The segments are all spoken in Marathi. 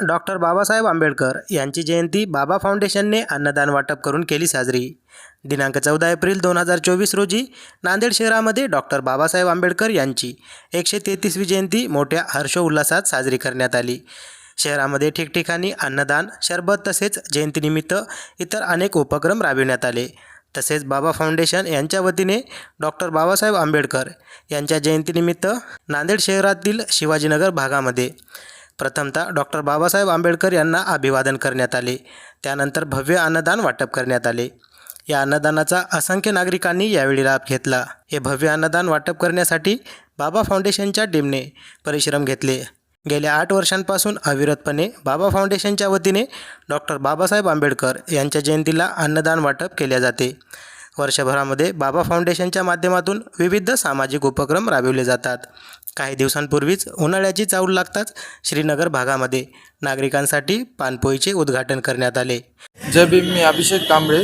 डॉक्टर बाबासाहेब आंबेडकर यांची जयंती बाबा फाउंडेशनने अन्नदान वाटप करून केली साजरी. दिनांक चौदा एप्रिल दोन हजार चोवीस रोजी नांदेड शहरामध्ये डॉक्टर बाबासाहेब आंबेडकर यांची एकशे तेहतीसवी जयंती मोठ्या हर्षोल्लासात साजरी करण्यात आली. शहरामध्ये ठिकठिकाणी अन्नदान शरबत तसेच जयंतीनिमित्त इतर अनेक उपक्रम राबविण्यात आले. तसेच बाबा फाउंडेशन यांच्या वतीने डॉक्टर बाबासाहेब आंबेडकर यांच्या जयंतीनिमित्त नांदेड शहरातील शिवाजीनगर भागामध्ये प्रथमतः डॉक्टर बाबासाहेब आंबेडकर यांना अभिवादन करण्यात आले. त्यानंतर भव्य अन्नदान वाटप करण्यात आले. या अन्नदानाचा असंख्य नागरिकांनी यावेळी लाभ घेतला. हे भव्य अन्नदान वाटप करण्यासाठी बाबा फाउंडेशनच्या टीमने परिश्रम घेतले. गेल्या आठ वर्षांपासून अविरतपणे बाबा फाउंडेशनच्या वतीने डॉक्टर बाबासाहेब आंबेडकर यांच्या जयंतीला अन्नदान वाटप केले जाते. वर्षभरामध्ये बाबा फाउंडेशनच्या माध्यमातून विविध सामाजिक उपक्रम राबविले जातात. काही दिवसांपूर्वीच उन्हाळ्याची चाऊल लागताच श्रीनगर भागामध्ये नागरिकांसाठी पानपोईचे उद्घाटन करण्यात आले. जय भीम मी अभिषेक कांबळे.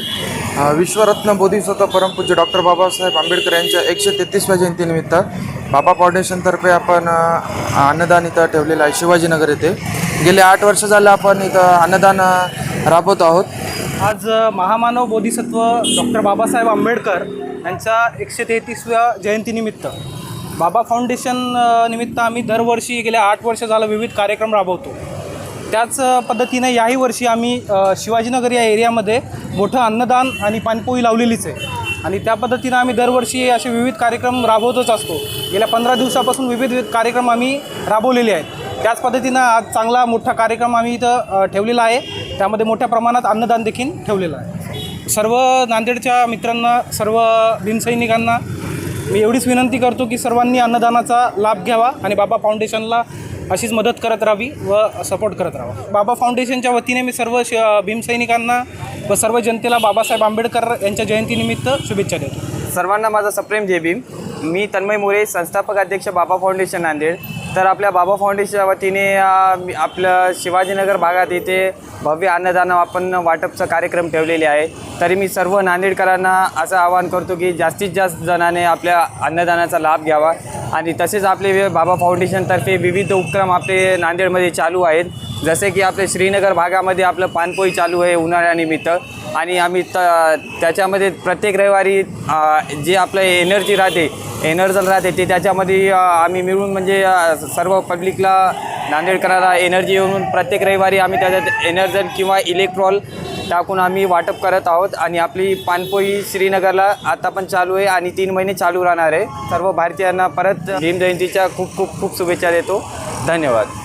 विश्वरत्न बोधिसत्व परमपूज्य डॉक्टर बाबासाहेब आंबेडकर यांच्या एकशे तेहतीसव्या जयंतीनिमित्त बाबा फाउंडेशनतर्फे आपण अन्नदान इथं ठेवलेलं आहे शिवाजीनगर येथे. गेले आठ वर्ष झालं आपण इथं अन्नदान राबवत आहोत. आज महामानव बोधिसत्व डॉक्टर बाबासाहेब आंबेडकर यांच्या एकशे तेहतीसव्या जयंतीनिमित्त. बाबा फाउंडेशन निमित्त आम्ही दरवर्षी गेल्या आठ वर्ष झालं विविध कार्यक्रम राबवतो. त्याच पद्धतीने याही वर्षी आम्ही शिवाजीनगर या एरियामध्ये मोठं अन्नदान आणि पाणपोई लावलेलीच आहे. आणि त्या पद्धतीनं आम्ही दरवर्षी असे विविध कार्यक्रम राबवतच असतो. गेल्या पंधरा दिवसापासून विविध विविध कार्यक्रम आम्ही राबवलेले आहेत. त्याच पद्धतीनं आज चांगला मोठा कार्यक्रम आम्ही इथं ठेवलेला आहे. त्यामध्ये मोठ्या प्रमाणात अन्नदान देखील ठेवलेलं आहे. सर्व नांदेडच्या मित्रांना सर्व भीमसैनिकांना मी एवढीच विनंती करतो की सर्वांनी अन्नदानाचा लाभ घ्यावा आणि बाबा फाउंडेशनला अशीच मदत करत राहावी व सपोर्ट करत राहावा. बाबा फाउंडेशनच्या वतीने मी सर्व श भीमसैनिकांना व सर्व जनतेला बाबासाहेब आंबेडकर यांच्या जयंतीनिमित्त शुभेच्छा देतो. सर्वांना माझा सप्रेम जय भीम. मी तन्मय मोरे संस्थापक अध्यक्ष बाबा फाउंडेशन नांदेड. तर आपल्या बाबा फाउंडेशनच्या वतीने मी- आपलं शिवाजीनगर भागात येथे भव्य अन्नदान आपण वाटपचा कार्यक्रम ठेवलेले आहे. तरी मी सर्व नांदेडकरांना असं आवाहन करतो की जास्तीत जास्त जणांनी आपल्या अन्नदानाचा लाभ घ्यावा. आणि तसेच आपले वे- बाबा फाउंडेशनतर्फे विविध उपक्रम आपले नांदेडमध्ये चालू आहेत. जसे की आपले श्रीनगर भागामध्ये आपलं पानपोई चालू आहे उन्हाळ्यानिमित्त. आणि आम्ही त त्याच्यामध्ये प्रत्येक रविवारी जे आपलं एनर्जी राहते एनर्जल राहते ते त्याच्यामध्ये आम्ही मिळून म्हणजे सर्व पब्लिकला नांदेडकराला एनर्जी येऊन प्रत्येक रविवारी आम्ही त्याच्यात एनर्जन किंवा इलेक्ट्रॉल टाकून आम्ही वाटप करत आहोत आणि आपली पानपोई श्रीनगरला आता पण चालू आहे आणि तीन महिने चालू राहणार आहे. सर्व भारतीयांना परत भीम जयंतीच्या खूप खूप खूप शुभेच्छा देतो. धन्यवाद.